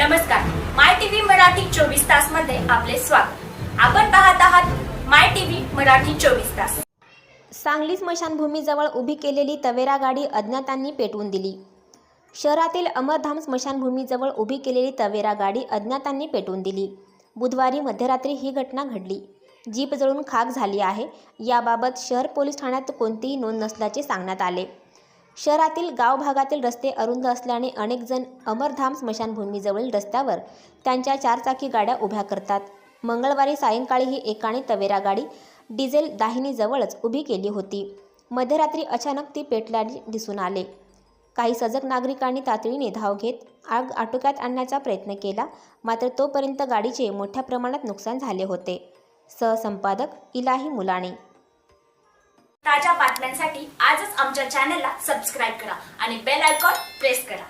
नमस्कार. माय टीव्ही मराठी चोवीस तासमध्ये आपले स्वागत. आपण पाहत आहात माय टीव्ही मराठी चोवीस तास. सांगली स्मशानभूमीजवळ उभी केलेली तवेरा गाडी अज्ञातांनी पेटवून दिली. शहरातील अमरधाम स्मशानभूमीजवळ उभी केलेली तवेरा गाडी अज्ञातांनी पेटवून दिली. बुधवारी मध्यरात्री ही घटना घडली. जीप जळून खाक झाली आहे. याबाबत शहर पोलीस ठाण्यात कोणतीही नोंद नसल्याचे सांगण्यात आले. शहरातील गाव भागातील रस्ते अरुंद असल्याने अनेक जण अमरधाम स्मशानभूमीजवळील रस्त्यावर त्यांच्या चारचाकी गाड्या उभ्या करतात. मंगळवारी सायंकाळीही एकाने तवेरा गाडी डिझेल दाहिनीजवळच उभी केली होती. मध्यरात्री अचानक ती पेटल्याने दिसून आले. काही सजग नागरिकांनी तातडीने धाव घेत आग आटोक्यात आणण्याचा प्रयत्न केला. मात्र तोपर्यंत गाडीचे मोठ्या प्रमाणात नुकसान झाले होते. सहसंपादक इलाही मुलाने ताज्या बातम्यांसाठी आजच आमच्या चॅनलला सबस्क्राईब करा आणि बेल आयकॉन प्रेस करा.